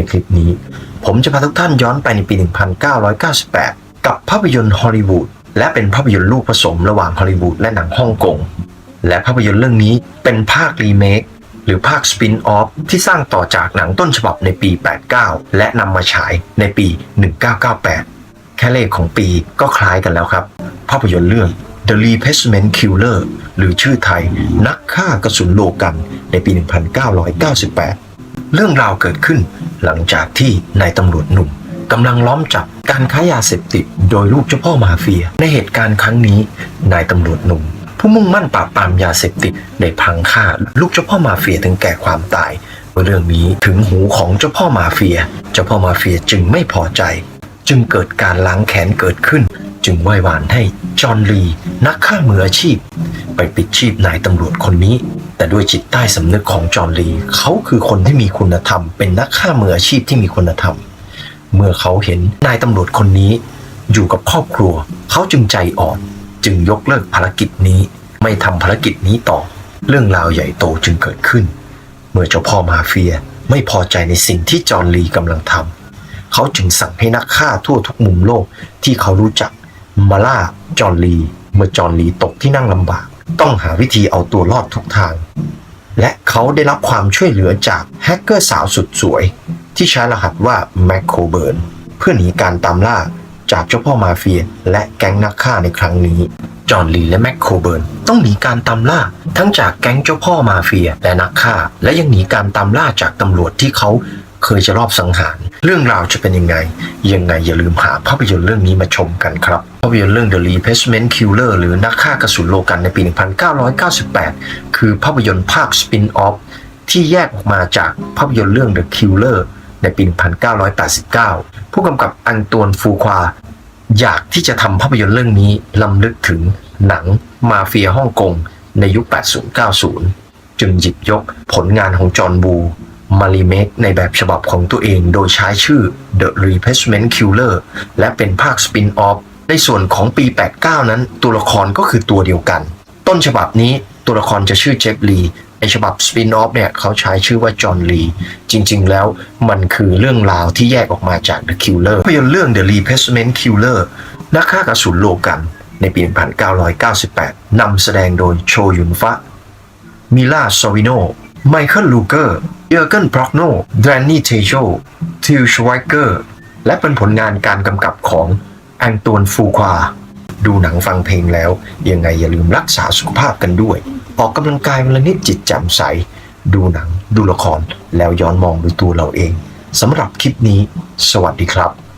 ในคลิปนี้ ผมจะพาทุกท่านย้อนไปในปี 1998 กับภาพยนตร์ฮอลลีวูดและเป็นภาพยนตร์ลูกผสมระหว่างฮอลลีวูดและหนังฮ่องกง และภาพยนตร์เรื่องนี้เป็นภาครีเมคหรือภาคสปินออฟที่สร้างต่อจากหนังต้นฉบับในปี 89 และนำมาฉายในปี 1998 แค่เลขของปีก็คล้ายกันแล้วครับ ภาพยนตร์เรื่อง The Replacement Killer หรือชื่อไทย นักฆ่ากระสุนโลกันในปี 1998 เรื่องราวเกิดขึ้น หลังจากที่นายตำรวจหนุ่มกำลังล้อมจับการค้ายาเสพติดโดยลูกเจ้าพ่อมาเฟีย ในเหตุการณ์ครั้งนี้นายตำรวจหนุ่ม ผู้มุ่งมั่นปราบปรามยาเสพติดได้พังฆ่าลูกเจ้าพ่อมาเฟียถึงแก่ความตายเมื่อเรื่องนี้ถึงหูของเจ้าพ่อมาเฟีย เจ้าพ่อมาเฟียจึงไม่พอใจ จึงเกิดการล้างแค้นเกิดขึ้น จึงไหว้วานให้จอห์นลีนักฆ่ามืออาชีพ ไปปิดชีพนายตำรวจคนนี้ แต่ด้วยจิตใต้สำนึกของจอห์นลีเขาคือคนที่มีคุณธรรม เป็นนักฆ่ามืออาชีพที่มีคุณธรรม เมื่อเขาเห็นนายตำรวจคนนี้ อยู่กับครอบครัว เขาจึงใจอ่อน จึงยกเลิกภารกิจนี้ ไม่ทำภารกิจนี้ต่อ เรื่องราวใหญ่โตจึงเกิดขึ้น เมื่อเจ้าพ่อมาเฟียไม่พอใจในสิ่งที่จอห์นลีกำลังทำเขาจึงสั่งให้นักฆ่าทั่วทุกมุมโลกที่เขารู้จักมาล่าจอห์นลี เมื่อจอห์นลีตกที่นั่งลำบาก ต้องหาวิธีเอาตัวรอดทุกทาง และเขาได้รับความช่วยเหลือจากแฮกเกอร์สาวสุดสวย ที่ใช้รหัสว่าแมคโคเบิร์นเพื่อหนีการตามล่าจากเจ้าพ่อมาเฟีย และแก๊งนักฆ่าในครั้งนี้ จอห์นลีและแมคโคเบิร์นต้องหนีการตามล่า ทั้งจากแก๊งเจ้าพ่อมาเฟียและนักฆ่า และยังหนีการตามล่าจากตำรวจที่เขาเคยจะรอบสังหาร เรื่องราวจะเป็นยังไง ยังไงอย่าลืมหาภาพยนตร์เรื่องนี้มาชมกันครับภาพยนตร์เรื่อง The Replacement Killer หรือนักฆ่ากระสุนโลกันในปี 1998 คือภาพยนตร์ภาคสปินออฟที่แยกออกมาจากภาพยนตร์เรื่อง The Killer ในปี 1989 ผู้กำกับอันตวนฟูควา อยากที่จะทำภาพยนตร์เรื่องนี้ลำลึกถึงหนังมาเฟียฮ่องกงในยุค 80-90 จึงหยิบยกผลงานของจอห์นบู มารีเมคในแบบฉบับของตัวเองโดยใช้ชื่อ The Replacement Killer และเป็นภาคสปินออฟในส่วนของปี 89 นั้นตัวละครก็คือตัวเดียวกัน ต้นฉบับนี้ตัวละครจะชื่อเจฟลีในฉบับสปินออฟเนี่ยเขาใช้ชื่อว่าจอห์นลีจริง ๆ แล้วมันคือเรื่องราวที่แยกออกมาจาก The Killer ภาพยนตร์เรื่อง The Replacement Killer นักฆ่ากระสุนโลกันในปี 1998 นำแสดงโดยโชยุนฟะ มิล่าซอวิโน ไมเคิลลูเกอร์ เยอร์เกนบร็อกโนแดนนี่เทโชทิลชไวเกอร์ และเป็นผลงานการกำกับของแองตวนฟูควา ดูหนังฟังเพลงแล้ว ยังไงอย่าลืมรักษาสุขภาพกันด้วย ออกกำลังกายวันละนิดจิตแจ่มใส ดูหนังดูละครแล้วย้อนมองดูตัวเราเองสำหรับคลิปนี้ สวัสดีครับ